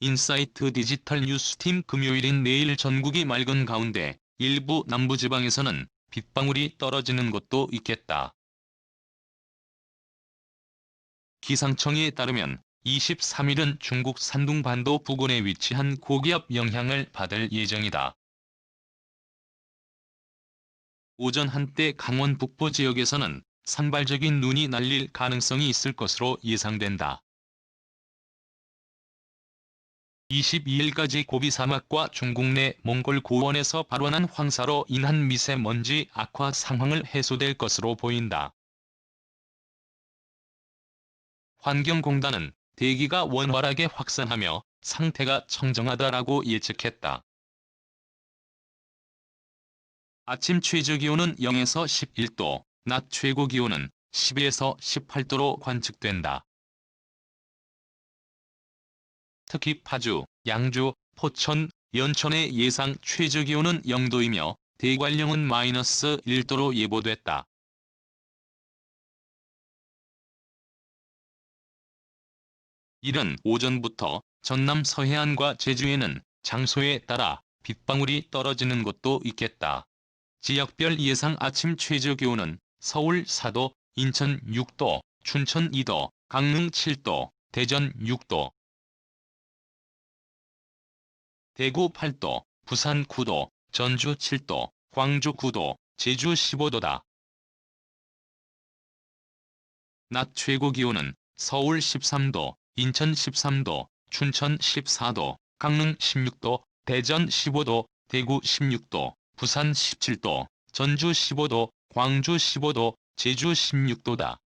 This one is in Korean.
인사이트 디지털 뉴스팀 금요일인 내일 전국이 맑은 가운데 일부 남부지방에서는 빗방울이 떨어지는 곳도 있겠다. 기상청에 따르면 23일은 중국 산둥반도 부근에 위치한 고기압 영향을 받을 예정이다. 오전 한때 강원 북부 지역에서는 산발적인 눈이 날릴 가능성이 있을 것으로 예상된다. 22일까지 고비 사막과 중국 내 몽골 고원에서 발원한 황사로 인한 미세먼지 악화 상황을 해소될 것으로 보인다. 환경공단은 대기가 원활하게 확산하며 상태가 청정하다라고 예측했다. 아침 최저기온은 0에서 11도, 낮 최고기온은 10에서 18도로 관측된다. 특히 파주, 양주, 포천, 연천의 예상 최저기온은 0도이며 대관령은 마이너스 1도로 예보됐다. 이른 오전부터 전남 서해안과 제주에는 장소에 따라 빗방울이 떨어지는 곳도 있겠다. 지역별 예상 아침 최저기온은 서울 4도, 인천 6도, 춘천 2도, 강릉 7도, 대전 6도, 대구 8도, 부산 9도, 전주 7도, 광주 9도, 제주 15도다. 낮 최고 기온은 서울 13도, 인천 13도, 춘천 14도, 강릉 16도, 대전 15도, 대구 16도, 부산 17도, 전주 15도, 광주 15도, 제주 16도다.